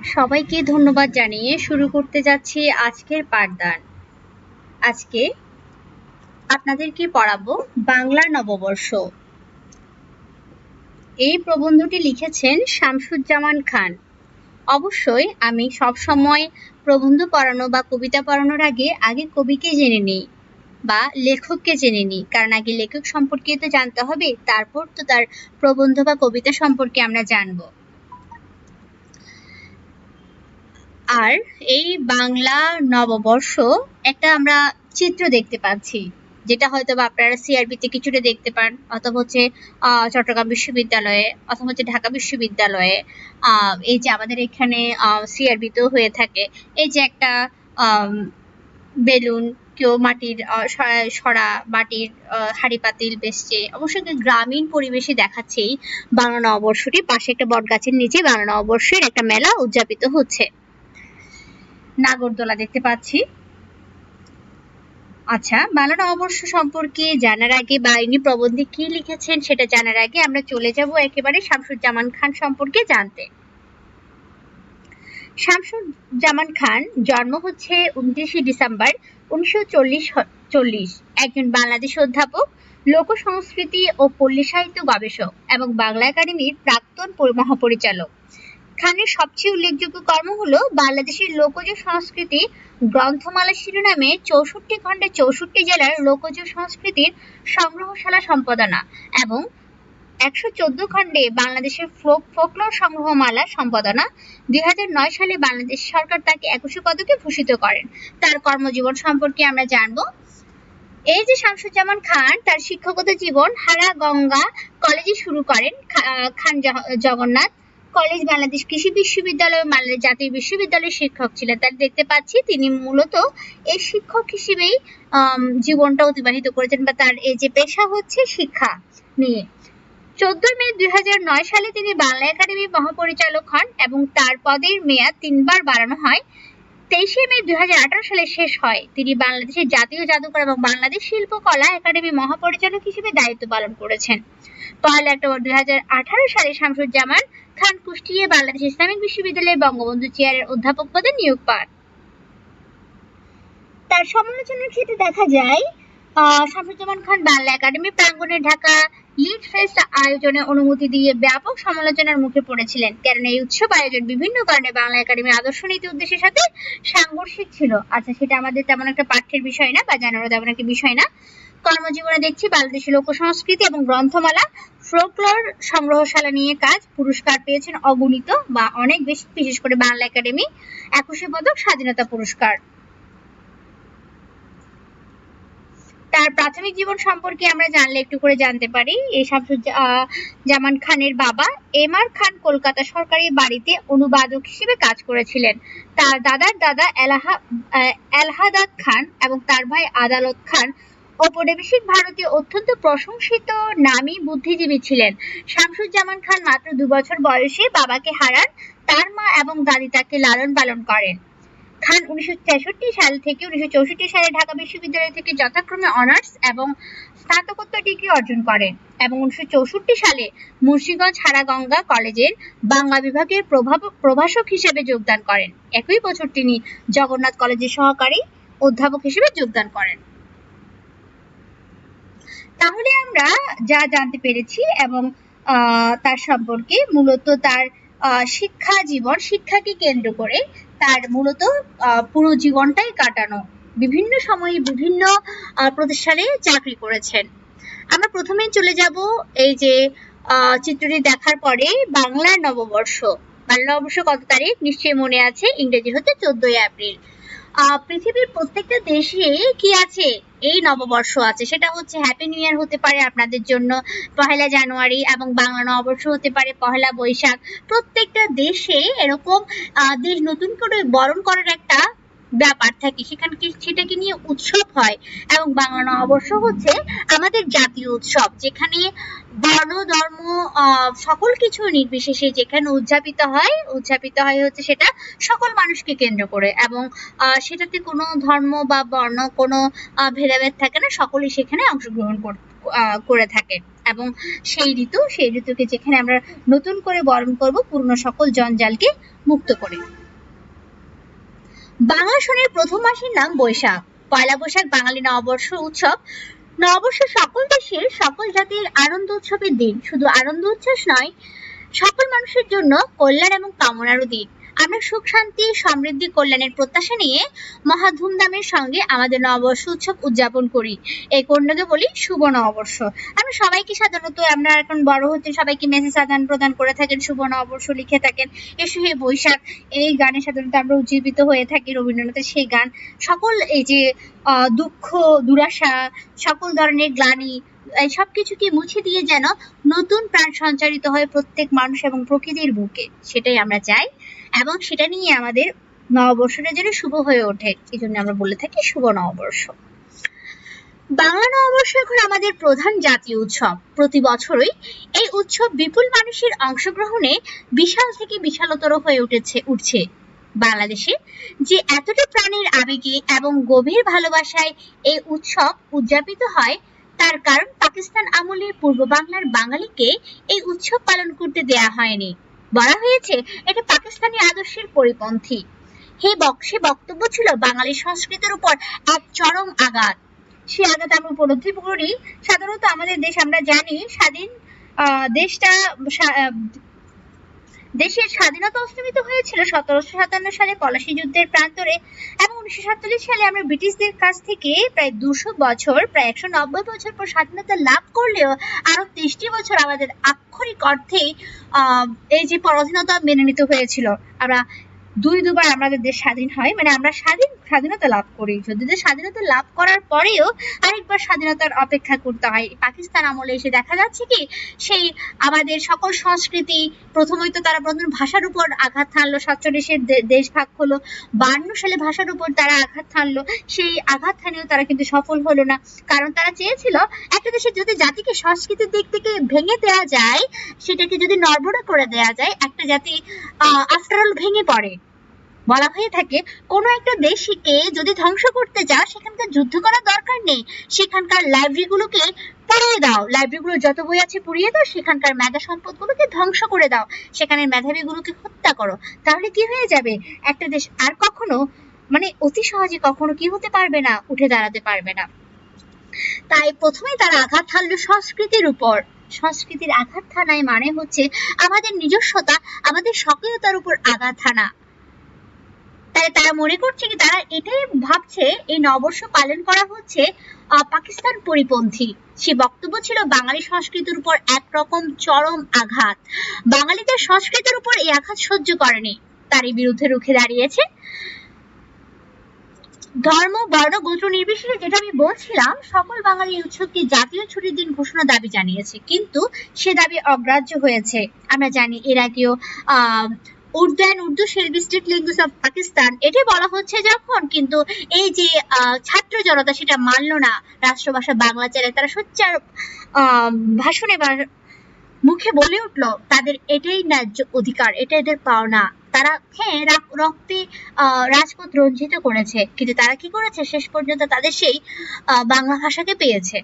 সবাইকে ধন্যবাদ জানিয়ে শুরু করতে যাচ্ছি আজকের পাঠদান। আজকে আপনাদেরকে পড়াবো বাংলা নববর্ষ। এই প্রবন্ধটি লিখেছেন শামসুজ্জামান খান। অবশ্যই আমি সব সময় প্রবন্ধ পড়ানো বা কবিতা পড়ানোর আগে আগে কবিকে জেনে নিই বা লেখককে জেনে নিই। কারণ আগে লেখক সম্পর্কে তো জানতে হবে, তারপর তো তার প্রবন্ধ বা কবিতা সম্পর্কে আমরা জানব। আর এই বাংলা নববর্ষ একটা আমরা চিত্র দেখতে পাচ্ছি, যেটা হয়তো বা আপনারা সিআরবিতে কিছুটা দেখতে পান, অথবা হচ্ছে চট্টগ্রাম বিশ্ববিদ্যালয়ে, অথবা হচ্ছে ঢাকা বিশ্ববিদ্যালয়ে এই যে আমাদের এখানে সিআরবিতেও হয়ে থাকে। এই যে একটা বেলুন, কেউ মাটির সরা- মাটির হাঁড়ি পাতিল বেসছে অবশ্যই গ্রামীণ পরিবেশে দেখাচ্ছেই বাংলা নববর্ষটি, পাশে একটা বট গাছের নিচে বাংলা নববর্ষের একটা মেলা উদযাপিত হচ্ছে। নাগরদোলা দেখতে পাচ্ছি। আচ্ছা বাংলা নববর্ষ সম্পর্কে জানার আগে বা ইনি প্রবন্ধে কি লিখেছেন সেটা জানার আগে আমরা চলে যাব একেবারে শামসুজ্জামান খান সম্পর্কে জানতে। শামসুজ্জামান খান জন্ম হচ্ছে উনত্রিশে ডিসেম্বর উনিশশো চল্লিশ একজন বাংলাদেশ অধ্যাপক লোক সংস্কৃতি ও পল্লী সাহিত্য গবেষক এবং বাংলা একাডেমির প্রাক্তন মহাপরিচালক খানের সবচেয়ে উল্লেখযোগ্য কর্ম হলো বাংলাদেশের লোকজ সংস্কৃতি গ্রন্থমালা শিরোনামে চৌষট্টি খণ্ডে চৌষট্টি জেলার লোকজ সংস্কৃতির সংগ্রহশালা সম্পাদনা এবং একশো চোদ্দ খণ্ডে বাংলাদেশের ফোক, ফোকলোর সংগ্রহমালা সম্পাদনা। দুই নয় সালে বাংলাদেশ সরকার তাকে একুশে পদকে ভূষিত করেন। তার কর্মজীবন সম্পর্কে আমরা জানব। এই যে শামসুজ্জামান খান, তার শিক্ষকতা জীবন হারা গঙ্গা কলেজে শুরু করেন খান জগন্নাথ। কলেজ বাংলাদেশ কৃষি বিশ্ববিদ্যালয় বাংলাদেশ জাতীয় বিশ্ববিদ্যালয়ের শিক্ষক ছিলেন। তার দেখতে পাচ্ছি, তিনি মূলত এই শিক্ষক হিসেবেই জীবনটা অতিবাহিত করেছেন বা তার এই যে পেশা হচ্ছে শিক্ষা নিয়ে। চোদ্দই মে দুই সালে তিনি বাংলা একাডেমির মহাপরিচালক হন এবং তার পদের মেয়াদ তিনবার বাড়ানো হয়। তেইশে মে দুই হাজার আঠারো সালে শেষ হয়। তিনি বাংলাদেশের জাতীয় জাদুঘর এবং বাংলাদেশ শিল্পকলা একাডেমি মহাপরিচালক হিসেবে দায়িত্ব পালন করেছেন। পয়লা অক্টোবর দুই হাজার আঠারো সালে শামসুজ্জামান খান কুষ্টিয়া বাংলাদেশ ইসলামিক বিশ্ববিদ্যালয়ে বঙ্গবন্ধু চেয়ারের অধ্যাপক পদে নিয়োগ পান। তার সমালোচনার ক্ষেত্রে দেখা যায় শামসুজ্জামান খান বাংলা একাডেমি প্রাঙ্গণে ঢাকা লিড ফেস্ট আয়োজনে অনুমতি দিয়ে ব্যাপক সমালোচনার মুখে পড়েছিলেন। কারণ এই উৎসব আয়োজন বিভিন্ন কারণে বাংলা একাডেমির আদর্শ নীতি উদ্দেশ্যের সাথে সাংঘর্ষিক ছিল। আচ্ছা সেটা আমাদের তেমন একটা পাঠ্যের বিষয় না বা জানারও তেমন একটা বিষয় না। কর্মজীবনে দেখছি বাংলাদেশের লোক সংস্কৃতি এবং গ্রন্থমালা, ফোকলোর সংগ্রহশালা নিয়ে কাজ, পুরস্কার পেয়েছেন অগণিত বা অনেক বেশি, বিশেষ করে বাংলা একাডেমি, একুশে পদক, স্বাধীনতা পুরস্কার। তার প্রাথমিক জীবন সম্পর্কে আমরা জানলে একটু করে জানতে পারি। এই জামান খানের বাবা এম আর খান কলকাতা সরকারি বাড়িতে অনুবাদক হিসেবে কাজ করেছিলেন। তার দাদার দাদা এলাহা এলহাদাত খান এবং তার ভাই আদালত খান ঔপনিবেশিক ভারতীয় অত্যন্ত প্রশংসিত নামী বুদ্ধিজীবী ছিলেন। শামসুজ্জামান খান মাত্র দু বছর বয়সে বাবাকে হারান, তার মা এবং দাদি তাকে লালন পালন করেন। খান উনিশশো সাল থেকে উনিশশো চৌষট্টি সালে ঢাকা বিশ্ববিদ্যালয় থেকে যথাক্রমে অনার্স এবং স্নাতকোত্তর ডিগ্রি অর্জন করেন এবং উনিশশো চৌষট্টি সালে মুন্সিগঞ্জ হারাগঙ্গা কলেজের বাংলা বিভাগের প্রভাষক হিসেবে যোগদান করেন। একই বছর তিনি জগন্নাথ কলেজের সহকারী অধ্যাপক হিসেবে যোগদান করেন। তাহলে আমরা যা জানতে পেরেছি এবং তার সম্পর্কে মূলত তার শিক্ষা জীবন, শিক্ষাকে কেন্দ্র করে তার মূলত পুরো জীবনটাই কাটানো। বিভিন্ন সময়ে বিভিন্ন প্রতিষ্ঠানে চাকরি করেছেন। আমরা প্রথমে চলে যাব এই যে চিত্রটি দেখার পরে বাংলার নববর্ষ। বাংলা নববর্ষ কত তারিখ? নিশ্চয়ই মনে আছে। ইংরেজি হচ্ছে চোদ্দই এপ্রিল। পৃথিবীর প্রত্যেকটা দেশে কি আছে? এই নববর্ষ আছে। সেটা হচ্ছে হ্যাপি নিউ ইয়ার হতে পারে আপনাদের জন্য পহেলা জানুয়ারি এবং বাংলা নববর্ষ হতে পারে পহেলা বৈশাখ। প্রত্যেকটা দেশে এরকম দেশ নতুন করে বরণ করার একটা ব্যাপার থাকে। সেখানে সেটাকে নিয়ে উৎসব হয়? এবং বাংলা নববর্ষ হচ্ছে আমাদের জাতীয় উৎসব, যেখানে বর্ণ, ধর্ম সকল কিছু নির্বিশেষে যেখানে উদযাপিত হয় উদযাপিত হয় হচ্ছে সেটা সকল মানুষকে কেন্দ্র করে। এবং সেটাতে কোনো ধর্ম বা বর্ণ কোনো ভেদাভেদ থাকে না, সকলেই সেখানে অংশগ্রহণ করে থাকে। এবং সেই ঋতু, সেই ঋতুকে যেখানে আমরা নতুন করে বরণ করব পুরনো সকল জঞ্জালকে মুক্ত করে। বাংলা সনের প্রথম মাসের নাম বৈশাখ। পয়লা বৈশাখ বাঙালি নববর্ষ উৎসব। নববর্ষ সকল দেশের, সকল জাতির আনন্দ উৎসবের দিন। শুধু আনন্দ উচ্ছ্বাস নয়, সকল মানুষের জন্য কল্যাণ এবং কামনারও দিন। আমরা সুখ, শান্তি, সমৃদ্ধি, কল্যাণের প্রত্যাশা নিয়ে মহা ধুমধামের সঙ্গে আমাদের নববর্ষ উৎসব উদযাপন করি। এই কন্যাকে বলি শুভ নববর্ষ। আমরা সবাইকে সাধারণত, আমরা এখন বড় হচ্ছে, সবাইকে মেসেজ আদান প্রদান করে থাকেন, শুভ নববর্ষ লিখে থাকেন। এসো হে বৈশাখ, এই গানে সাধারণত আমরা উজ্জীবিত হয়ে থাকি রবীন্দ্রনাথের সেই গান। সকল এই যে দুঃখ, দুরাশা, সকল ধরনের গ্লানি এই সবকিছুকে মুছে দিয়ে যেন নতুন প্রাণ সঞ্চারিত হয় প্রত্যেক মানুষ এবং প্রকৃতির বুকে। সেটাই আমরা চাই এবং সেটা নিয়ে আমাদের নববর্ষটা যেন শুভ হয়ে ওঠে। এই জন্য আমরা বলে থাকি শুভ নববর্ষ। বাংলা নববর্ষ এখন আমাদের প্রধান জাতীয় উৎসব। প্রতি বছরই এই উৎসব বিপুল মানুষের অংশগ্রহণে বিশাল থেকে বিশালতর হয়ে উঠেছে, উঠছে। বাংলাদেশে যে এতটা প্রাণের আবেগে এবং গভীর ভালোবাসায় এই উৎসব উদযাপিত হয় তার কারণ পাকিস্তান আমলে পূর্ব বাংলার বাঙালিকে এই উৎসব পালন করতে দেয়া হয়নি। বলা হয়েছে, এটা পাকিস্তানি আদর্শের পরিপন্থী। হে বক্সে বক্তব্য ছিল বাঙালি সংস্কৃতির উপর এক চরম আঘাত। সে আঘাত আমরা উপলব্ধি করি। সাধারণত আমাদের দেশ, আমরা জানি, স্বাধীন দেশটা দেশের স্বাধীনতা অস্তমিত হয়েছিল সতেরোশো সাতান্ন সালে পলাশী যুদ্ধের প্রান্তরে এবং উনিশশো সাতচল্লিশ সালে আমরা ব্রিটিশদের কাছ থেকে প্রায় দুশো বছর, প্রায় একশো নব্বই বছর পর স্বাধীনতা লাভ করলেও আরও তেইশটি বছর আমাদের আক্ষরিক অর্থে এই যে পরাধীনতা মেনে নিতে হয়েছিল। আমরা দুই দুবার আমাদের দেশ স্বাধীন হয় মানে আমরা স্বাধীন স্বাধীনতা লাভ করি যদিও স্বাধীনতা লাভ করার পরেও আরেকবার স্বাধীনতার অপেক্ষা করতে হয়, পাকিস্তান আমলে এসে দেখা যাচ্ছে কি, সেই আমাদের সকল সংস্কৃতি, প্রথমেই তো তারা প্রথম ভাষার উপর আঘাত হানলো, সাতচল্লিশের দেশ ভাগ হলো বান্ন সালে ভাষার উপর তারা আঘাত হানলো, সেই আঘাত হানেও তারা কিন্তু সফল হলো না। কারণ তারা চেয়েছিল, একটা দেশের যদি জাতিকে সংস্কৃতির দিক থেকে ভেঙে দেওয়া যায়, সেটাকে যদি নড়বড়ে করে দেওয়া যায়, একটা জাতি আফটার অল ভেঙে পড়ে। বলা হয়ে থাকে, কোনো একটা দেশকে যদি ধ্বংস করতে চাও সেখানকার যুদ্ধ করার দরকার নেই। সেখানকার লাইব্রেরিগুলোকে পুড়িয়ে দাও। লাইব্রেরিগুলো যত বই আছে পুড়িয়ে দাও, সেখানকার মেধা সম্পদগুলোকে ধ্বংস করে দাও। সেখানের মেধাবীগুলোকে হত্যা করো। তাহলে কি হয়ে যাবে? একটা দেশ আর কখনো মানে অতি সহজে কখনো কি হতে পারবে না, উঠে দাঁড়াতে পারবে না। তাই প্রথমেই তারা আঘাত হানলো সংস্কৃতির উপর। সংস্কৃতির আঘাত থানায় মানে হচ্ছে আমাদের নিজস্বতা, আমাদের স্বকীয়তার উপর আঘাত হানা। তাই তারা মনে করছে কি, তারা এটাই ভাবছে, এই নববর্ষ পালন করা হচ্ছে পাকিস্তান পরিপন্থী। সে বক্তব্য ছিল বাঙালি সংস্কৃতির উপর একরকম চরম আঘাত। বাঙালিদের সংস্কৃতির উপর এই আঘাত সহ্য করেনি। তারই বিরুদ্ধে রুখে দাঁড়িয়েছে। ধর্ম, বর্ণ, গোত্র নির্বিশেষে যেটা আমি বলছিলাম, সকল বাঙালি এই উৎসবকে জাতীয় ছুটির দিন ঘোষণা দাবি জানিয়েছে। কিন্তু সে দাবি অগ্রাহ্য হয়েছে। আমরা জানি এর আগেও আহ Urdu and Urdu shall be state language of Pakistan এটাই বলা হচ্ছে যখন কিন্তু এই যে ছাত্র জনতা সেটা মানলো না, রাষ্ট্রভাষা বাংলা চালে তারা সোচ্চার ভাষণে বা মুখে বলে উঠল, তাদের এটাই ন্যায্য অধিকার, এটা এদের পাওনা। তারা হ্যাঁ রাক- রক্তে রাজপথ রঞ্জিত করেছে, কিন্তু তারা কি করেছে? শেষ পর্যন্ত তাদের সেই বাংলা ভাষাকে পেয়েছে।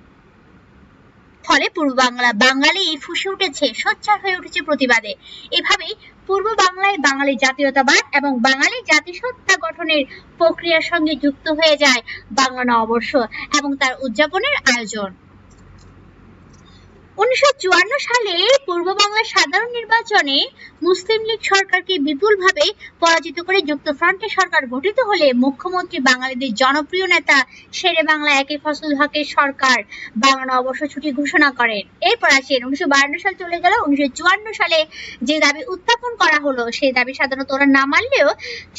ফলে পূর্ব বাংলা, বাঙালি ফুসে উঠেছে, সোচ্চার হয়ে উঠেছে প্রতিবাদে। এভাবেই পূর্ব বাংলায় বাঙালি জাতীয়তাবাদ এবং বাঙালি জাতিসত্তা গঠনের প্রক্রিয়ার সঙ্গে যুক্ত হয়ে যায় বাংলা নববর্ষ এবং তার উদযাপনের আয়োজন। উনিশশো চুয়ান্ন সালে পূর্ব বাংলার সাধারণ নির্বাচনে মুসলিম লীগ সরকারকে বিপুলভাবে পরাজিত করে যুক্তফ্রন্টের সরকার গঠিত হলে মুখ্যমন্ত্রী বাঙালিদের জনপ্রিয় নেতা শেরে বাংলা একে ফসল হকের সরকার বাংলা নববর্ষ ছুটি ঘোষণা করেন। এরপর আসেন উনিশশো বায়ান্ন সাল চলে গেল, উনিশশো চুয়ান্ন সালে যে দাবি উত্থাপন করা হলো, সেই দাবি সাধারণত ওরা না মানলেও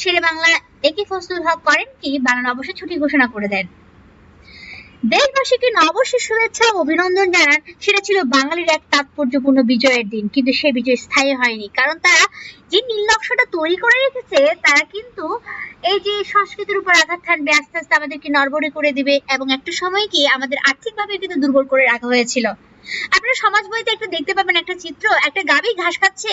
শেরে বাংলা একে ফসলুল হক করেন কি বাংলা নববর্ষ ছুটি ঘোষণা করে দেন। দেশবাসীকে নববর্ষের শুভেচ্ছা ও অভিনন্দন জানান, সেটা ছিল বাঙালির এক তাৎপর্যপূর্ণ বিজয়ের দিন। কিন্তু সে বিজয় স্থায়ী হয়নি। কারণ তারা যে নীল নকশাটা তৈরি করে রেখেছে, তারা কিন্তু এই যে সংস্কৃতির উপর আঘাত থাকবে, আস্তে আস্তে আমাদেরকে নড়বড়ে করে দিবে এবং একটা সময় কি আমাদের আর্থিকভাবে কিন্তু দুর্বল করে রাখা হয়েছিল। আপনারা সমাজ বইতে একটা দেখতে পাবেন একটা চিত্র, একটা গাভী ঘাস খাচ্ছে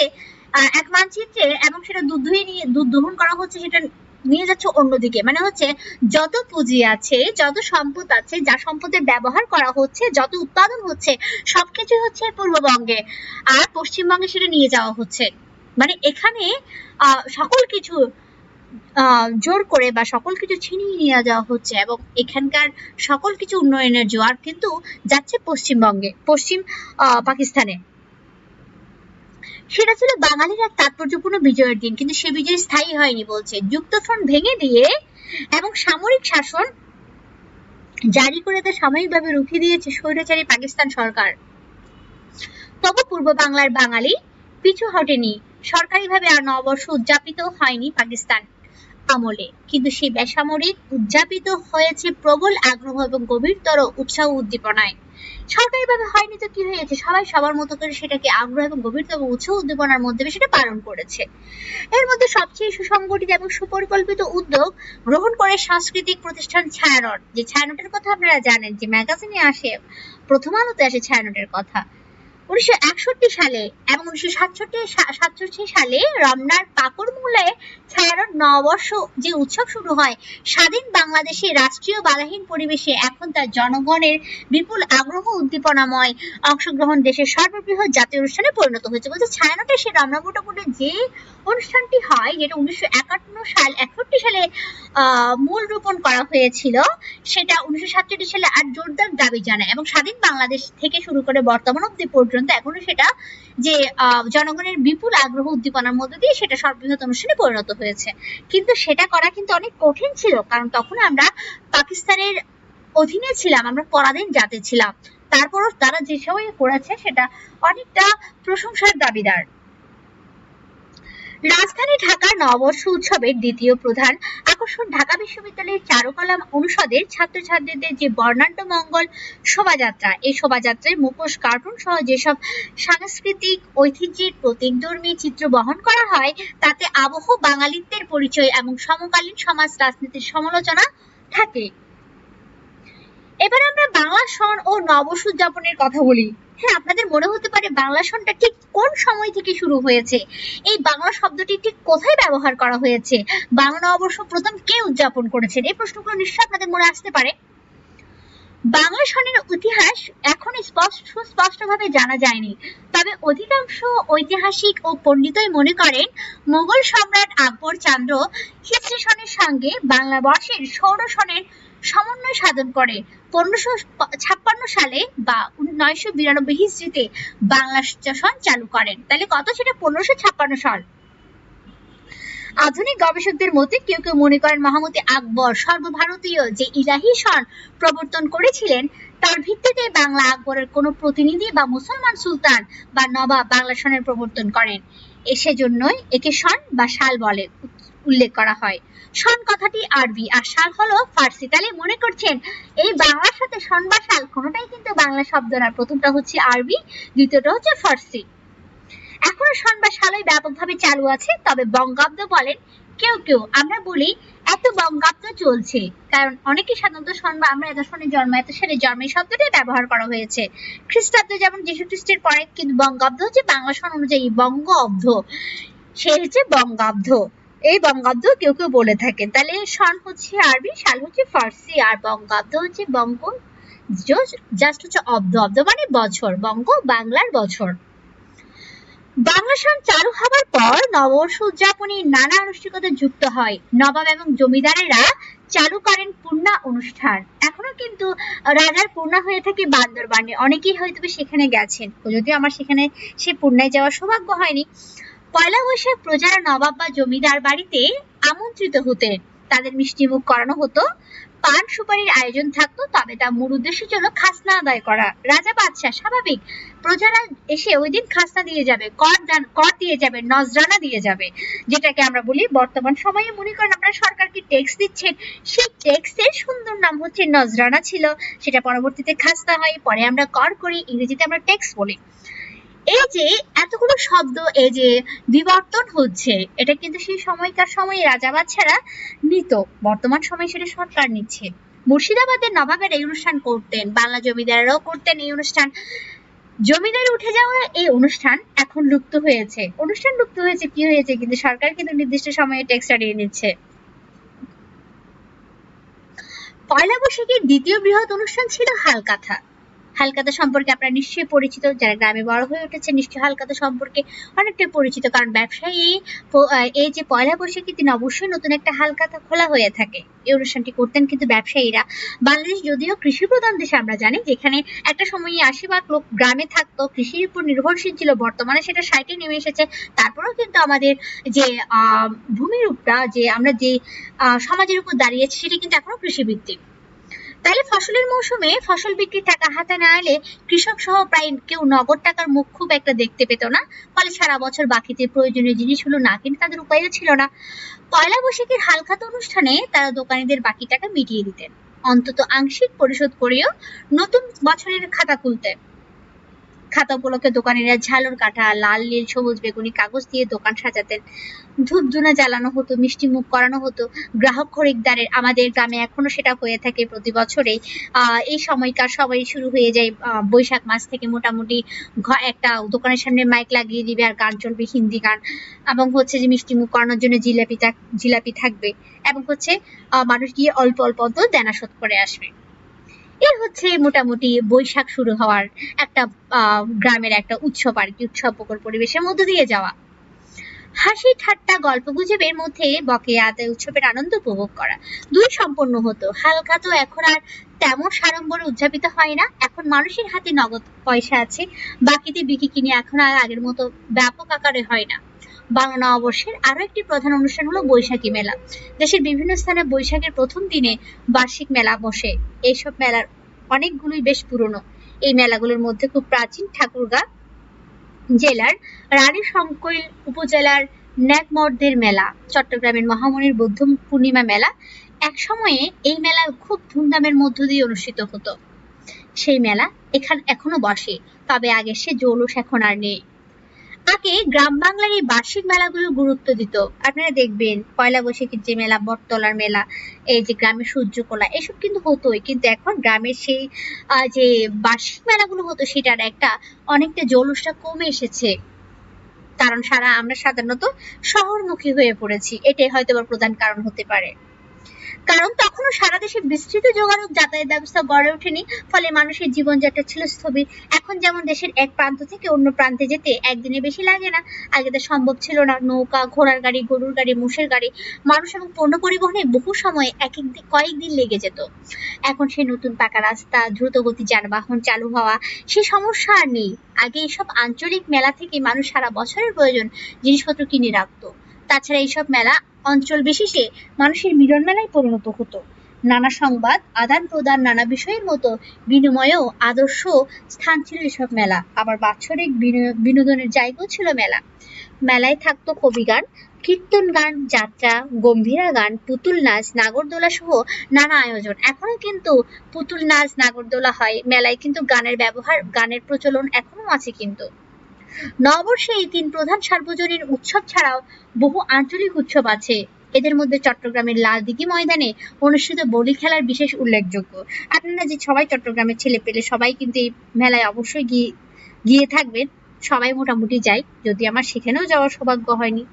এক মানচিত্রে এবং সেটা দুধ ধুয়ে নিয়ে, দুধ দহন করা হচ্ছে, সেটা নিয়ে যাচ্ছে অন্যদিকে। মানে হচ্ছে যত পুঁজি আছে, যত সম্পদ আছে, যা সম্পদের ব্যবহার করা হচ্ছে, যত উৎপাদন হচ্ছে, সবকিছু হচ্ছে পূর্ববঙ্গে। আর পশ্চিমবঙ্গে সেটা নিয়ে যাওয়া হচ্ছে। মানে এখানে সকল কিছু জোর করে বা সকল কিছু ছিনিয়ে নিয়ে যাওয়া হচ্ছে এবং এখানকার সকল কিছু উন্নয়নের জোয়ার কিন্তু যাচ্ছে পশ্চিমবঙ্গে, পশ্চিম পাকিস্তানে। সেটা ছিল বাঙালির এক তাৎপর্যপূর্ণ বিজয়ের দিন, কিন্তু সে বিজয় স্থায়ী হয়নি বলছে। যুক্তফ্রন্ট ভেঙে দিয়ে এবং সামরিক শাসন জারি করে তা সাময়িকভাবে রুখে দিয়েছে স্বৈরাচারী পাকিস্তান সরকার। তবু পূর্ব বাংলার বাঙালি পিছু হটেনি। সরকারিভাবে আর নববর্ষ উদযাপিত হয়নি পাকিস্তান। আমলে। কিন্তু সেই বেসামরিক উদযাপিত হয়েছে প্রবল আগ্রহ এবং গভীরতর উৎসাহ উদ্দীপনায়। সরকারিভাবে হয়নি তো কি হয়েছে? সবাই সবার মতো করে সেটাকে আগ্রহ এবং গভীরতম উৎসাহ উদ্দীপনার মধ্যে সেটা পালন করেছে। এর মধ্যে সবচেয়ে সুসংগঠিত এবং সুপরিকল্পিত উদ্যোগ গ্রহণ করে সাংস্কৃতিক প্রতিষ্ঠান ছায়ানট। যে ছায়ানটের কথা আপনারা জানেন, যে ম্যাগাজিনে আসে, প্রথম আলোতে আসে ছায়ানটের কথা। উনিশশো একষট্টি সালে এবং উনিশশো সাতষট্টি সাতষট্টি সালে রমনার পাকড়মূলায় ছায়ানট নববর্ষ যে উৎসব শুরু হয়, স্বাধীন বাংলাদেশে রাষ্ট্রীয় বাধাহীন পরিবেশে এখন তার জনগণের বিপুল আগ্রহ উদ্দীপনাময় অংশগ্রহণ দেশের সর্ববৃহৎ জাতীয় অনুষ্ঠানে পরিণত হয়েছে। বলছে ছায়ানটে সে রমনা মোটামুটি যে অনুষ্ঠানটি হয়, যেটা উনিশশো একান্ন সাল, একষট্টি সালে মূল রোপণ করা হয়েছিল, সেটা উনিশশো সাতষট্টি সালে আর জোরদার দাবি জানায় এবং স্বাধীন বাংলাদেশ থেকে শুরু করে বর্তমান অব্দি পর্যন্ত এখনও সেটা যে জনগণের বিপুল আগ্রহ উদ্দীপনার মধ্যে দিয়ে সেটা সর্ববৃহৎ অনুষ্ঠানে পরিণত হয়েছে। কিন্তু সেটা করা কিন্তু অনেক কঠিন ছিল, কারণ তখন আমরা পাকিস্তানের অধীনে ছিলাম, আমরা পরাধীন জাতি ছিলাম। তারপরও তারা যে সময় করেছে সেটা অনেকটা প্রশংসার দাবিদার। রাজধানী ঢাকার নববর্ষ উৎসবের দ্বিতীয় প্রধান আকর্ষণ ঢাকা বিশ্ববিদ্যালয়ের চারুকলা অনুষদের ছাত্রছাত্রীদের যে বর্ণাঢ্য মঙ্গল শোভাযাত্রা, এই শোভাযাত্রায় মুখোশ, কার্টুন সহ যেসব সাংস্কৃতিক ঐতিহ্যের প্রতীকধর্মী চিত্র বহন করা হয়, তাতে আবহ বাঙালিত্বের পরিচয় এবং সমকালীন সমাজ রাজনীতির সমালোচনা থাকে। এবার আমরা বাংলা সন ও নববর্ষ উদযাপনের কথা বলি। হ্যাঁ আপনাদের মনে হতে পারে বাংলা সনটা ঠিক কোন সময় থেকে শুরু হয়েছে? এই বাংলা শব্দটি ঠিক কোথায় ব্যবহার করা হয়েছে? বাংলা নববর্ষ প্রথম কে উদযাপন করেছেন? এই প্রশ্নগুলো নিশ্চয়ই আপনাদের মনে আসতে পারে। বাংলা সনের ইতিহাস এখন স্পষ্ট, সুস্পষ্টভাবে জানা যায়নি। তবে অধিকাংশ ঐতিহাসিক ও পণ্ডিতই মনে করেন মুঘল সম্রাট আকবর চন্দ্র হিস্ট্রি সনের সঙ্গে বাংলা বর্ষের সৌর সনের সমন্বয় সাধন করে। পনেরোশো ছাপ্পান্ন সালে বা নয়শো বিরানব্বই হিস্ট্রিতে বাংলা সন চালু করেন। তাহলে কত সেটা? পনেরোশো ছাপ্পান্ন সাল। আধুনিক গবেষকদের মতে কেউ কেউ মনে করেন মহামতি আকবর সর্বভারতীয় যে ইলাহি সন প্রবর্তন করেছিলেন, তার ভিত্তিতে বাংলা আকবরের কোনো প্রতিনিধি বা মুসলমান সুলতান বা নবাব বাংলা সনের প্রবর্তন করেন। এ সেজন্যই একে সন বা সাল বলে। উল্লেখ করা হয়। সন কথাটি আরবি, আর সাল হলো ফার্সি। তাহলে মনে করছেন, এই বাংলার সাথে সন বা সাল কোনোটাই কিন্তু বাংলা শব্দ না। প্রথমটা হচ্ছে আরবি, দ্বিতীয়টা হচ্ছে ফার্সি। এখনও সন বা সালই ব্যাপকভাবে চালু আছে, তবে বঙ্গাব্দ বলেন কেউ কেউ। আমরা বলি, এত বঙ্গাব্দ চলছে। কারণ অনেকে সাধারণত সন বা আমরা এত সনে জন্ম, এত সালে জন্ম এই শব্দটাই ব্যবহার করা হয়েছে। খ্রিস্টাব্দ যেমন যীশু খ্রিস্টের পরে, কিন্তু বঙ্গাব্দ হচ্ছে বাংলা সন অনুযায়ী বঙ্গ অব্দ সে হচ্ছে বঙ্গাব্দ। এই বঙ্গাব্দ কেউ কেউ বলে থাকেন। তাহলে সন হচ্ছে আরবি, সাল হচ্ছে ফার্সি, আর বঙ্গাব্দ হচ্ছে বঙ্গ জাস্ট হচ্ছে অব্দ। অব্দ মানে বছর, বঙ্গ বাংলার বছর। বাংলা সন চালু হবার পর নববর্ষ উদযাপনে নানা আনুষ্ঠানিকতা যুক্ত হয়। নবাব এবং জমিদারেরা চালু করেন পূর্ণা অনুষ্ঠান। এখনও কিন্তু রাজার পূর্ণা হয়ে থাকে বান্দরবানে। অনেকেই হয়তো সেখানে গেছেন। যদিও আমার সেখানে সে পূর্ণায় যাওয়ার সৌভাগ্য হয়নি পয়লা বৈশাখ প্রজারা নবাব বা জমিদার বাড়িতে আমন্ত্রিত হতেন তাদের মিষ্টিমুখ করানো হতো। পান সুপারির আয়োজন থাকতো, তবে তা মূল উদ্দেশ্য ছিল খাসনা আদায় করা। রাজা বাদশাহ স্বাভাবিক, প্রজারা এসে ওই দিন খাসনা দিয়ে যাবে, কর দান, কর দিয়ে যাবে, নজরানা দিয়ে যাবে, যেটাকে আমরা বলি বর্তমান সময়ে। মনে করেন আপনারা সরকারকে ট্যাক্স দিচ্ছেন? সেই ট্যাক্সের সুন্দর নাম হচ্ছে নজরানা ছিল। সেটা পরবর্তীতে খাসনা হয়, পরে আমরা কর করি, ইংরেজিতে আমরা ট্যাক্স বলি। এই যে এতগুলো শব্দ, এই যে বিবর্তন হচ্ছে, এটা কিন্তু সেই সময়কার সময়ে রাজা বাচ্চারা নিত। বর্তমান সময়ে সেটা সরকার নিচ্ছে। মুর্শিদাবাদের নবাবের এই অনুষ্ঠান করতেন, বাংলা জমিদারেরাও করতেন এই অনুষ্ঠান। জমিদার উঠে যাওয়া এই অনুষ্ঠান এখন লুপ্ত হয়েছে। অনুষ্ঠান লুপ্ত হয়েছে, কি হয়েছে? কিন্তু সরকার কিন্তু নির্দিষ্ট সময়ে ট্যাক্স হারিয়ে নিচ্ছে। পয়লা বৈশাখের দ্বিতীয় বৃহৎ অনুষ্ঠান ছিল হালকাথা। হালকাতা সম্পর্কে আপনারা নিশ্চয়ই পরিচিত, যারা গ্রামে বড় হয়ে উঠেছে নিশ্চয়ই হালকাতা সম্পর্কে অনেকটাই পরিচিত। কারণ ব্যবসায়ী এই যে পয়লা বৈশাখী দিন অবশ্যই নতুন একটা হালকাতা খোলা হয়ে থাকে। এই অনুষ্ঠানটি করতেন কিন্তু ব্যবসায়ীরা। বাংলাদেশ যদিও কৃষি প্রধান দেশে আমরা জানি, যেখানে একটা সময় আশিভাগ লোক গ্রামে থাকতো, কৃষির উপর নির্ভরশীল ছিল, বর্তমানে সেটা সাইটে নেমে এসেছে। তারপরেও কিন্তু আমাদের যে ভূমিরূপটা, যে আমরা যে সমাজের উপর দাঁড়িয়েছি, সেটা কিন্তু এখনও কৃষিভিত্তিক। তাহলে ফসলের মৌসুমে ফসল বিক্রির টাকা হাতে না এলে কৃষক সহ প্রায় কেউ নগদ টাকার মুখ খুব একটা দেখতে পেত না। ফলে সারা বছর বাকিতে প্রয়োজনীয় জিনিসগুলো না কিনে তাদের উপায়ও ছিল না। পয়লা বৈশাখের হালখাত অনুষ্ঠানে তারা দোকানিদের বাকি টাকা মিটিয়ে দিতেন। অন্তত আংশিক পরিশোধ করেও নতুন বছরের খাতা খুলতেন। খাতা উপলক্ষে দোকানিরা ঝালর কাঠা লাল, নীল, সবুজ, বেগুনি কাগজ দিয়ে দোকান সাজাতেন। ধূপ ধুনা জ্বালানো হতো, মিষ্টি মুখ করানো হতো। গ্রাহক খরিদ্দারের আমাদের গ্রামে এখনও সেটা হয়ে থাকে প্রতি আহ, এই সময়কার সবাই শুরু হয়ে যায় বৈশাখ মাস থেকে মোটামুটি একটা দোকানের সামনে মাইক লাগিয়ে দিবে আর গান চলবে, হিন্দি গান। এবং হচ্ছে যে মিষ্টি মুখ করানোর জন্য জিলাপি জিলাপি থাকবে। এবং হচ্ছে মানুষ গিয়ে অল্প অল্প অল্প দেনা শোধ করে আসবে। এই হচ্ছে মোটামুটি বৈশাখ শুরু হওয়ার একটা গ্রামের একটা উৎসব আর কি উৎসবকর পরিবেশের মধ্য দিয়ে যাওয়া। হাসি ঠাট্টা গল্প গুজবের মধ্যে বকেয়াতে উৎসবের আনন্দ উপভোগ করা। দুই সম্পন্ন হতো। হালকা তো এখন আর তেমন সাড়ম্বরে উদযাপিত হয় না। এখন মানুষের হাতে নগদ পয়সা আছে। বাকিতে বিকি কিনে এখন আর আগের মতো ব্যাপক আকারে হয় না। বাংলা নববর্ষের আরও একটি প্রধান অনুষ্ঠান হলো বৈশাখী মেলা। দেশের বিভিন্ন স্থানে বৈশাখের প্রথম দিনে বার্ষিক মেলা বসে। এইসব মেলার অনেকগুলোই বেশ পুরনো। এই মেলাগুলোর মধ্যে খুব প্রাচীন ঠাকুরগা জেলার রানী শঙ্কৈল উপজেলার ন্যাকমর্দের মেলা, চট্টগ্রামের মহামণির বৌদ্ধ পূর্ণিমা মেলা এক সময়ে এই মেলা খুব ধুমধামের মধ্য দিয়ে অনুষ্ঠিত হতো। সেই মেলা এখান এখনও বসে, তবে আগের সে জৌলুস এখন আর নেই। আগে গ্রাম বাংলার এই বার্ষিক মেলাগুলো গুরুত্ব দিত। আপনারা দেখবেন, পয়লা বৈশাখীর যে মেলা, বটতলার মেলা, এই যে গ্রামের সূর্যকলা, এসব কিন্তু হতোই। কিন্তু এখন গ্রামের সেই যে বার্ষিক মেলাগুলো হতো, সেটার একটা অনেকটা জৌলুসটা কমে এসেছে। কারণ সারা, আমরা সাধারণত শহরমুখী হয়ে পড়েছি। এটাই হয়তো প্রধান কারণ হতে পারে। কারণ তখনও সারা দেশে বিস্তৃত যোগাযোগ যাতায়াত ব্যবস্থা গড়ে ওঠেনি, ফলে মানুষের জীবনযাত্রা ছিল স্থবির। এখন যেমন দেশের এক প্রান্ত থেকে অন্য প্রান্তে যেতে একদিনে বেশি লাগে না। আগে তো সম্ভব ছিল না, নৌকা, ঘোড়ার গাড়ি, গরুর গাড়ি, মোষের গাড়ি। মানুষ এবং পণ্য পরিবহনে বহু সময় এক এক দিন কয়েকদিন লেগে যেত। এখন সেই নতুন পাকা রাস্তা, দ্রুতগতি যানবাহন চালু হওয়া, সে সমস্যা আর নেই। আগে এইসব আঞ্চলিক মেলা থেকে মানুষ সারা বছরের প্রয়োজন জিনিসপত্র কিনে রাখতো। তাছাড়া এইসব মেলা অঞ্চল বিশেষে মানুষের মিলন মেলায় পরিণত হতো। নানা সংবাদ, আদান প্রদান, নানা বিষয়ের মতো বিনিময়েও আদর্শ স্থান ছিল এসব মেলা। আবার বাৎসরিক বিনো- বিনোদনের জায়গাও ছিল মেলা। মেলায় থাকতো কবিগান কীর্তন গান, যাত্রা, গম্ভীরা গান, পুতুল নাচ, নাগরদোলা সহ নানা আয়োজন। এখনও কিন্তু পুতুল নাচ, নাগরদোলা হয়। মেলায় কিন্তু গানের ব্যবহার, গানের প্রচলন এখনও আছে কিন্তু। নববর্ষে এই তিন প্রধান সার্বজনীন উৎসব ছাড়াও বহু আঞ্চলিক উৎসব আছে। এদের মধ্যে চট্টগ্রামের লালদিঘি ময়দানে অনুষ্ঠিত বলি খেলার বিশেষ উল্লেখযোগ্য। আপনারা যে সবাই চট্টগ্রামের ছেলে পেলে সবাই কিন্তু এই মেলায় অবশ্যই গিয়ে গিয়ে থাকবেন। সবাই মোটামুটি যায়, যদি আমার সেখানেও যাওয়ার সৌভাগ্য হয়নি।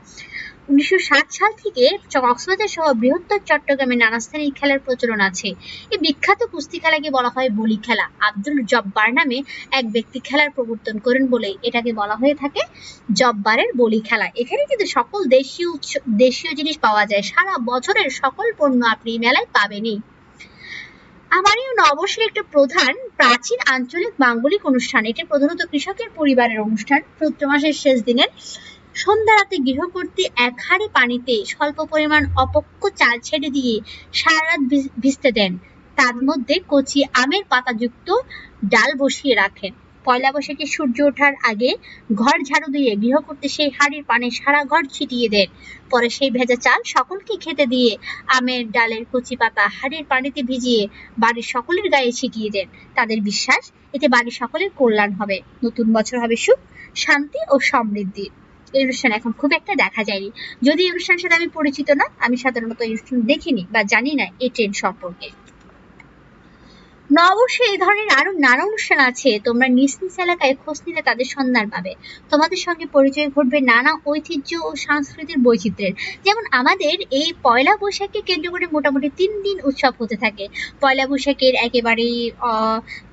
উনিশশো ষাট সাল থেকে কক্সবাজার সহ বৃহত্তর চট্টগ্রামে নানা স্থানে এই খেলার প্রচলন আছে। এই বিখ্যাত কুস্তি খেলাকে বলা হয় বলি খেলা। আব্দুল জব্বার নামে এক ব্যক্তি খেলার প্রবর্তন করেন বলেই এটাকে বলা হয়ে থাকে জব্বারের বলি খেলা। এখানে কিন্তু সকল দেশীয় দেশীয় জিনিস পাওয়া যায়। সারা বছরের সকল পণ্য আপনি মেলায় পাবেনই। আমার এই একটা প্রধান প্রাচীন আঞ্চলিক মাঙ্গলিক অনুষ্ঠান। এটি প্রধানত কৃষকের পরিবারের অনুষ্ঠান। চৈত্র মাসের শেষ দিনের সন্ধ্যা রাতে গৃহকর্তী এক হাঁড়ি পানিতে স্বল্প পরিমাণ অপক্ষ চাল ছেড়ে দিয়ে সারা রাত ভিজ- ভিজতে দেন। তার মধ্যে কচি আমের পাতাযুক্ত ডাল বসিয়ে রাখেন। পয়লা বৈশাখে সূর্য ওঠার আগে ঘর ঝাড়ু দিয়ে গৃহকর্তী সেই হাঁড়ির পানি সারা ঘর ছিটিয়ে দেন। পরে সেই ভেজা চাল সকলকে খেতে দিয়ে আমের ডালের কচি পাতা হাঁড়ির পানিতে ভিজিয়ে বাড়ির সকলের গায়ে ছিটিয়ে দেন। তাদের বিশ্বাস, এতে বাড়ির সকলের কল্যাণ হবে। নতুন বছর হবে সুখ, শান্তি ও সমৃদ্ধি। এই অনুষ্ঠান এখন খুব একটা দেখা যায়নি। যদি এই অনুষ্ঠানের সাথে আমি পরিচিত না, আমি সাধারণত এই অনুষ্ঠান দেখিনি বা জানি না এই ট্রেন সম্পর্কে। নববর্ষে এই ধরনের আরও নানা অনুষ্ঠান আছে। তোমরা নিজ নিজ এলাকায় খোঁজ নিলে তাদের সন্ধান পাবে। তোমাদের সঙ্গে পরিচয় ঘটবে নানা ঐতিহ্য ও সংস্কৃতির বৈচিত্র্যের। যেমন আমাদের এই পয়লা বৈশাখকে কেন্দ্র করে মোটামুটি তিন দিন উৎসব হতে থাকে। পয়লা বৈশাখের একেবারে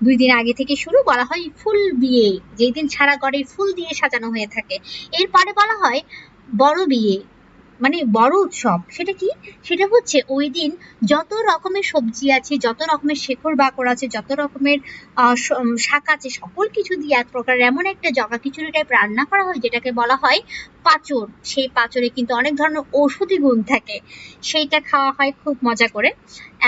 দুই দিন আগে থেকে শুরু বলা হয় ফুল বিয়ে। যেই দিন সারা ঘরে ফুল দিয়ে সাজানো হয়ে থাকে। এরপরে বলা হয় বড় বিয়ে। মানে বড় উৎসব, সেটা কি? সেটা হচ্ছে ওই দিন যত রকমের সবজি আছে, যত রকমের শেকড় বাকড় আছে, যত রকমের শাক আছে, সকল কিছু দিয়ে এক প্রকার এমন একটা জগা খিচুড়ি টাইপ রান্না করা হয়, যেটাকে বলা হয় পাচর সেই পাচরে কিন্তু অনেক ধরনের ঔষধি গুণ থাকে। সেইটা খাওয়া হয় খুব মজা করে।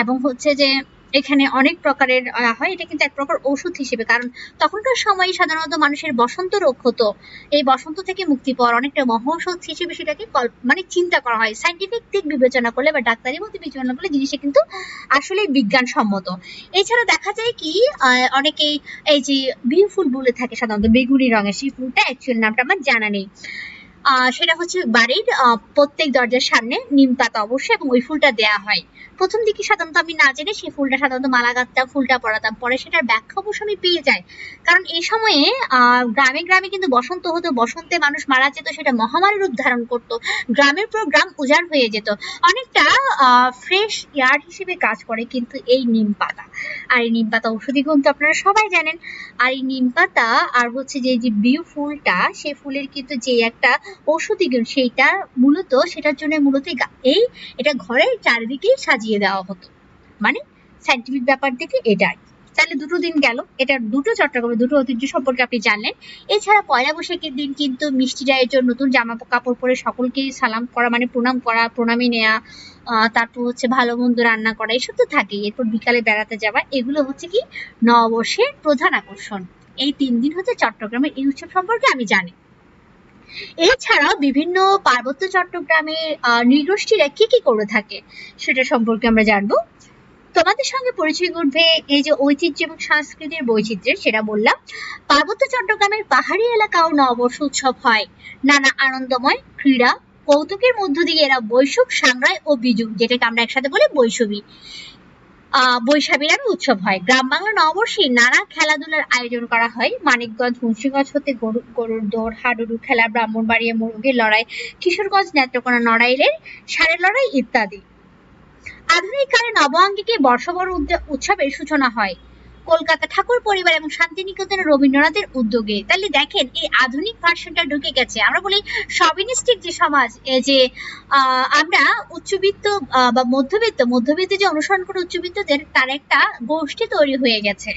এবং হচ্ছে যে এখানে অনেক প্রকারের হয়। এটা কিন্তু এক প্রকার ওষুধ হিসেবে। কারণ তখনকার সময়ে সাধারণত মানুষের বসন্ত রোগ হতো। এই বসন্ত থেকে মুক্তি পাওয়ার অনেকটা মহৌষধ হিসেবে সেটাকে মানে চিন্তা করা হয়। সাইন্টিফিক দিক বিবেচনা করলে বা ডাক্তারি মতে বিবেচনা করলে জিনিসটা কিন্তু আসলে বিজ্ঞানসম্মত। এছাড়া দেখা যায় কি অনেকেই এই যে বিউ ফুল বলে থাকে সাধারণত, বেগুনি রঙের সেই ফুলটা অ্যাকচুয়াল নামটা আমার জানা নেই। সেটা হচ্ছে বাড়ির প্রত্যেক দরজার সামনে নিম পাতা অবশ্যই এবং ওই ফুলটা দেয়া হয়। প্রথম দিকে সাধারণত আমি না জেনে সেই ফুলটা সাধারণত মালা গাঁথতাম, ফুলটা পরাতাম। পরে সেটার ব্যাখ্যা অবশ্য আমি পেয়ে যাই। কারণ এই সময়ে গ্রামে গ্রামে কিন্তু বসন্ত হতো, বসন্তে মানুষ মারা যেত, সেটা মহামারী রূপ ধারণ করতো। গ্রামের পর গ্রাম উজাড় হয়ে যেত। অনেকটা ফ্রেশ এয়ার হিসেবে কাজ করে কিন্তু এই নিম পাতা। আর এই নিম পাতা ঔষধি গুণ তো আপনারা সবাই জানেন। আর এই নিম পাতা, আর হচ্ছে যে যে বিউ ফুলটা সেই ফুলের কিন্তু যে একটা ঔষধি গুণ সেইটা মূলত সেটার জন্য মূলত এই এটা ঘরের চারিদিকে সাজিয়ে দেওয়া হতো। মানে সাইন্টিফিক ব্যাপার থেকে এটাই তাহলে দুটো দিন গেল। এটা দুটো চট্টগ্রামে দুটো ঐতিহ্য সম্পর্কে আপনি জানলেন। এছাড়া পয়লা বৈশাখের দিন কিন্তু মিষ্টি আয়োজন নতুন জামা কাপড় পরে সকলকে সালাম করা মানে প্রণাম করা প্রণামী আহ, তারপর হচ্ছে ভালো মন্দ রান্না করা এসব তো থাকেই। এরপর বিকালে বেড়াতে যাওয়া এগুলো হচ্ছে কি নববর্ষের প্রধান আকর্ষণ। এই তিন দিন হচ্ছে চট্টগ্রামের এই উৎসব সম্পর্কে আমি জানি। এছাড়াও বিভিন্ন পার্বত্য চট্টগ্রামের আহ, নৃগোষ্ঠীরা কি কি করে থাকে সেটা সম্পর্কে আমরা জানব। তোমাদের সঙ্গে পরিচয় ঘটবে এই যে ঐতিহ্য এবং সংস্কৃতির বৈচিত্র্যের সেটা বললাম। পার্বত্য চট্টগ্রামের পাহাড়ি এলাকাও নববর্ষ উৎসব হয়। নানা আনন্দময় ক্রীড়া কৌতুকের মধ্য দিয়ে এরা বৈশুক সাংরাই ও বিজু যেটাকে আমরা একসাথে বলি বৈশবী আহ বৈশাখী নামে উৎসব হয়। গ্রাম বাংলা নববর্ষে নানা খেলাধুলার আয়োজন করা হয়। মানিকগঞ্জ, মুন্সিগঞ্জ হতে গরু, গরুর দৌড়, হাডুডু খেলা, ব্রাহ্মণবাড়িয়া, মুরগির লড়াই, কিশোরগঞ্জ, নেত্রকোনা নড়াইলের সারের লড়াই ইত্যাদি। আধুনিক কালে নবাঙ্গিকে বর্ষবর উদ্য- উৎসবের সূচনা হয়। কলকাতা ঠাকুর পরিবার এবং শান্তিনিকেতনের রবীন্দ্রনাথের উদ্যোগে। তাহলে দেখেন, এই আধুনিক ভার্সনটা ঢুকে গেছে। আমরা বলি সবিনিস্টিক যে সমাজ যে আমরা উচ্চবিত্ত বা মধ্যবিত্ত মধ্যবিত্ত যে অনুসরণ করে উচ্চবিত্তদের, তার একটা গোষ্ঠী তৈরি হয়ে গেছে।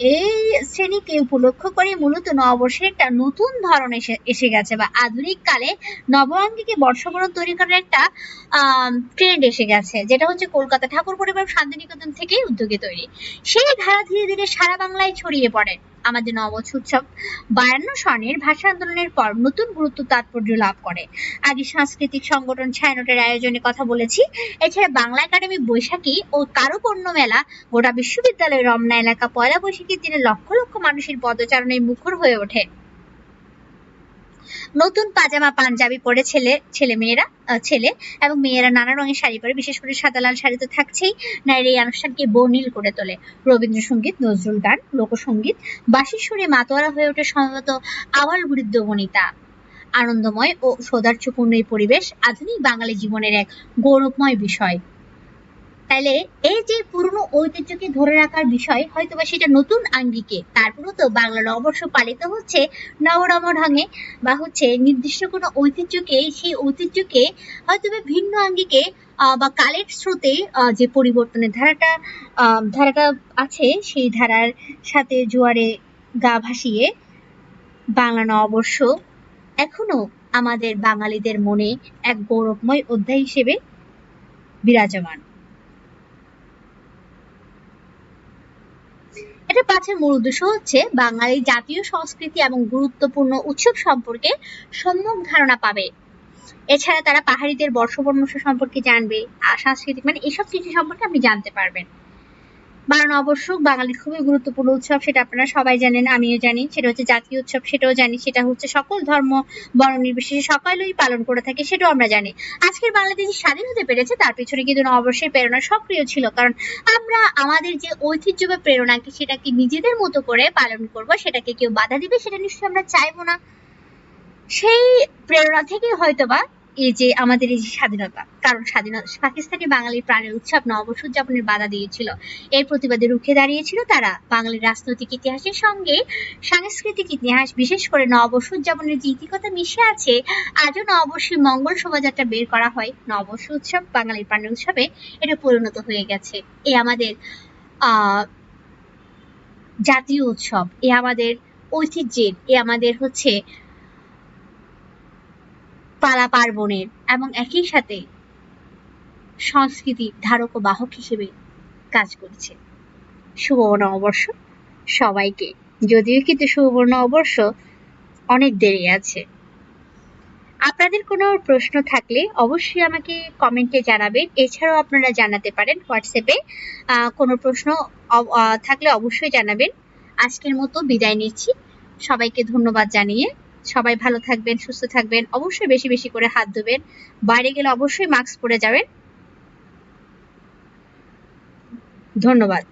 এই শ্রেণীকে উপলক্ষ করে মূলত নববর্ষের একটা নতুন ধরন এসে এসে গেছে বা আধুনিক কালে নবাঙ্গিকে বর্ষবরণ তৈরি করার একটা ট্রেন্ড এসে গেছে। যেটা হচ্ছে কলকাতা ঠাকুর পরিবার শান্তিনিকেতন থেকে উদ্যোগে তৈরি। সেই ধারা ধীরে ধীরে সারা বাংলায় ছড়িয়ে পড়ে। আমাদের নববর্ষ উৎসব বায়ান্ন সনের ভাষা আন্দোলনের পর নতুন গুরুত্ব তাৎপর্য লাভ করে। আগে সাংস্কৃতিক সংগঠন ছায়ানটের আয়োজনে কথা বলেছি। এছাড়া বাংলা একাডেমি বৈশাখী ও কারুপণ্য মেলা গোটা বিশ্ববিদ্যালয়ের রমনা এলাকা পয়লা বৈশাখীর দিনে লক্ষ লক্ষ মানুষের পদচারণে মুখর হয়ে ওঠে। নতুন পাজামা পাঞ্জাবি পরে ছেলে ছেলে মেয়েরা ছেলে এবং মেয়েরা নানা রঙের শাড়ি পরে, বিশেষ করে সাদা লাল শাড়ি তো থাকছেই নারীর এই অনুষ্ঠানকে বর্ণিল করে তোলে। রবীন্দ্রসঙ্গীত, নজরুল গান, লোকসঙ্গীত বাঁশির সুরে মাতোয়ারা হয়ে ওঠে সম্ভবত আওয়াল বৃদ্ধ বনিতা আনন্দময় ও সৌদার্যপূর্ণ এই পরিবেশ আধুনিক বাঙালি জীবনের এক গৌরবময় বিষয়। তাইলে এই যে পুরনো ঐতিহ্যকে ধরে রাখার বিষয় হয়তো বা সেটা নতুন আঙ্গিকে, তারপরেও তো বাংলা নববর্ষ পালিত হচ্ছে নবরম ঢঙে বা হচ্ছে নির্দিষ্ট কোনো ঐতিহ্যকে, সেই ঐতিহ্যকে হয়তো বা ভিন্ন আঙ্গিকে বা কালের স্রোতে যে পরিবর্তনের ধারাটা ধারাটা আছে, সেই ধারার সাথে জোয়ারে গা ভাসিয়ে বাংলা নববর্ষ এখনও আমাদের বাঙালিদের মনে এক গৌরবময় অধ্যায় হিসেবে বিরাজমান। এটা পাঁচের মূল উদ্দেশ্য হচ্ছে বাঙালি জাতীয় সংস্কৃতি এবং গুরুত্বপূর্ণ উৎসব সম্পর্কে সম্যক ধারণা পাবে। এছাড়া তারা পাহাড়িদের বর্ষবরণ সম্পর্কে জানবে, আর সাংস্কৃতিক মানে এসব কিছু সম্পর্কে আপনি জানতে পারবেন। বারো নববর্ষ বাঙালির খুবই গুরুত্বপূর্ণ উৎসব সেটা আপনারা সবাই জানেন, আমিও জানি। সেটা হচ্ছে জাতীয় উৎসব, সেটাও জানি। সেটা হচ্ছে সকল ধর্ম, বর্ণ নির্বিশেষে সকলেই পালন করে থাকে, সেটাও আমরা জানি। আজকের বাংলাদেশ স্বাধীন হতে পেরেছে, তার পিছনে কিন্তু নববর্ষের প্রেরণা সক্রিয় ছিল। কারণ আমরা আমাদের যে ঐতিহ্য বা প্রেরণাকে সেটাকে নিজেদের মতো করে পালন করব, সেটাকে কেউ বাধা দিবে, সেটা নিশ্চয়ই আমরা চাইব না। সেই প্রেরণা থেকে হয়তোবা এই যে আমাদের এই স্বাধীনতা, কারণ স্বাধীনতা পাকিস্তানি বাঙালির প্রাণের উৎসব নববর্ষ উদযাপনের বাধা দিয়েছিল। এর প্রতিবাদে রুখে দাঁড়িয়েছিল তারা। বাঙালির রাজনৈতিক ইতিহাসের সঙ্গে সাংস্কৃতিক ইতিহাস, বিশেষ করে নববর্ষ উদযাপনের যে ইতিকথা মিশে আছে, আজও নববর্ষে মঙ্গল শোভাযাত্রা বের করা হয়। নববর্ষ উৎসব বাঙালির প্রাণের উৎসবে এটা পরিণত হয়ে গেছে। এ আমাদের জাতীয় উৎসব, এ আমাদের ঐতিহ্যের, এ আমাদের হচ্ছে পালা পার্বণের এবং একই সাথে সংস্কৃতি ধারক ও বাহক হিসেবে কাজ করছে। শুভ নববর্ষ সবাইকে, যদিও কিন্তু শুভ নববর্ষ অনেক দেরি আছে। আপনাদের কোনো প্রশ্ন থাকলে অবশ্যই আমাকে কমেন্টে জানাবেন। এছাড়াও আপনারা জানাতে পারেন হোয়াটসঅ্যাপে কোনো প্রশ্ন থাকলে অবশ্যই জানাবেন। আজকের মতো বিদায় নিচ্ছি। সবাইকে ধন্যবাদ জানিয়ে সবাই ভালো থাকবেন, সুস্থ থাকবেন, অবশ্যই বেশি বেশি করে হাত ধোবেন। বাইরে গেলে অবশ্যই মাস্ক পরে যাবেন। ধন্যবাদ।